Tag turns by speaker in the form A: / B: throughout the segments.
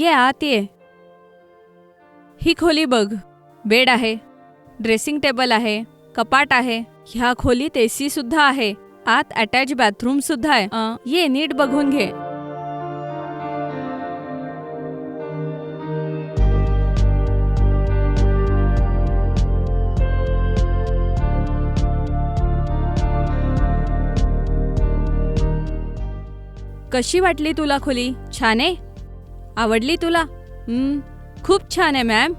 A: ये आत ये ही खोली बघ बेड आहे। ड्रेसिंग टेबल आहे। कपाट आहे। ह्या खोलीत एसी सुद्धा आहे। आत अटॅच बाथरूम सुद्धा आहे। अं, ये नीट बघून घे. कशी वाटली तुला खोली? छान आहे? आवडली तुला? खूप छान आहे मॅम.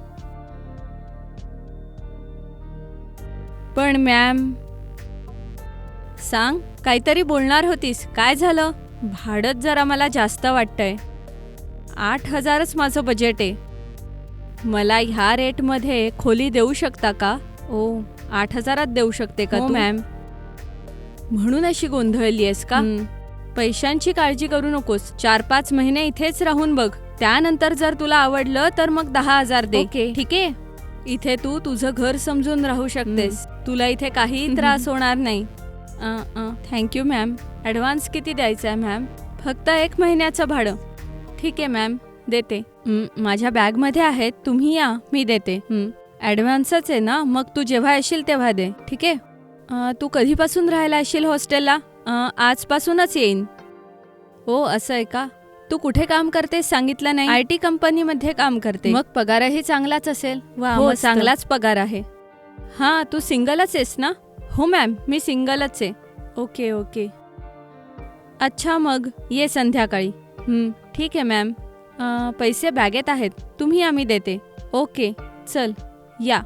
A: पण मॅम सांग काहीतरी बोलणार होतीस. काय झालं? भाडंच जरा मला जास्त वाटतंय. आठ हजारच माझं बजेट आहे. मला ह्या रेटमध्ये खोली देऊ शकता का? ओ आठ हजारात देऊ शकते का
B: हो,
A: तू? मॅम. म्हणून अशी गोंधळली आहेस का? पैशांची काळजी करू नकोस. चार पाच महिने इथेच राहून बघ. त्यानंतर जर तुला आवडलं तर मग दहा हजार दे.
B: ओके.
A: ठीक आहे? इथे तू तुझं घर समजून राहू शकतेस. तुला इथे काही त्रास होणार नाही. थँक्यू मॅम ॲडव्हान्स किती द्यायचा आहे मॅम फक्त एक महिन्याचं भाडं. ठीक आहे मॅम देते. माझ्या बॅगमध्ये आहेत. तुम्ही या. मी देते. ॲडव्हान्सच आहे ना? मग तू जेव्हा येशील तेव्हा दे. ठीक आहे? तू कधीपासून राहायला येशील हॉस्टेलला? आजपासूनच येईन. हो असं आहे का? तू कुठे काम करतेस सांगितलं नाही? आय टी कंपनीमध्ये काम करते. मग पगारही चांगलाच असेल.
B: वा,
A: हो
B: मस्त.
A: चांगलाच पगार आहे. हां तू सिंगलच आहेस ना? हो मॅम मी सिंगलच आहे. Okay okay. अच्छा मग ये संध्याकाळी. हं, ठीक आहे मॅम. अं, पैसे बॅगेत आहेत. तुम्ही आम्ही देते. ओके चल या.